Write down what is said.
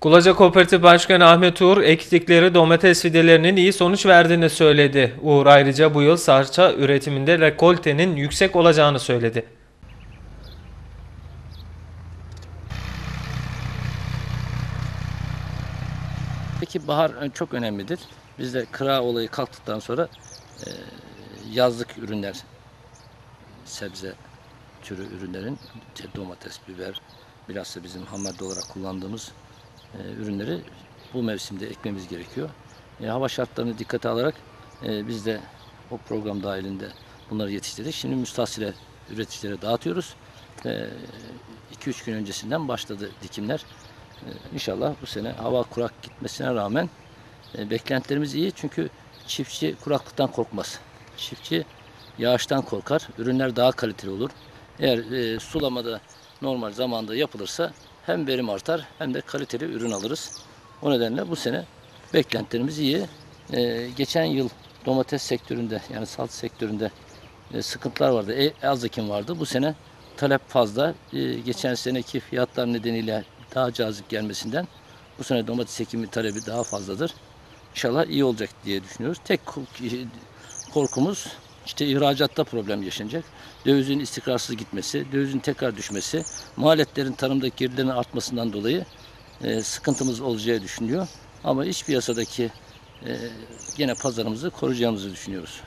Kulaca Kooperatif Başkanı Ahmet Uğur ektikleri domates fidelerinin iyi sonuç verdiğini söyledi. Uğur ayrıca bu yıl sarça üretiminde rekoltenin yüksek olacağını söyledi. Peki bahar e, çok önemlidir. Bizde kıra olayı kalktıktan sonra e, yazlık ürünler, sebze türü ürünlerin domates, biber, bilhassa bizim ham madde olarak kullandığımız ürünleri bu mevsimde ekmemiz gerekiyor. E, hava şartlarını dikkate alarak e, biz de o program dahilinde bunları yetiştirdik. Şimdi müstahsile üreticilere dağıtıyoruz. 2-3 gün öncesinden başladı dikimler. Ee, İnşallah bu sene hava kurak gitmesine rağmen e, beklentilerimiz iyi çünkü çiftçi kuraklıktan korkmaz. Çiftçi yağıştan korkar. Ürünler daha kaliteli olur. Eğer e, sulamada normal zamanda yapılırsa hem verim artar hem de kaliteli ürün alırız. O nedenle bu sene beklentilerimiz iyi. E, geçen yıl domates sektöründe yani salt sektöründe e, sıkıntılar vardı. E, az ekim vardı. Bu sene talep fazla. E, geçen seneki fiyatlar nedeniyle daha cazip gelmesinden bu sene domates ekimi talebi daha fazladır. İnşallah iyi olacak diye düşünüyoruz. Tek korkumuz işte ihracatta problem yaşanacak. Dövizin istikrarsız gitmesi, dövizin tekrar düşmesi, maliyetlerin tarımdaki girdilerin artmasından dolayı e, sıkıntımız olacağı düşünüyor. Ama iç piyasadaki e, gene pazarımızı koruyacağımızı düşünüyoruz.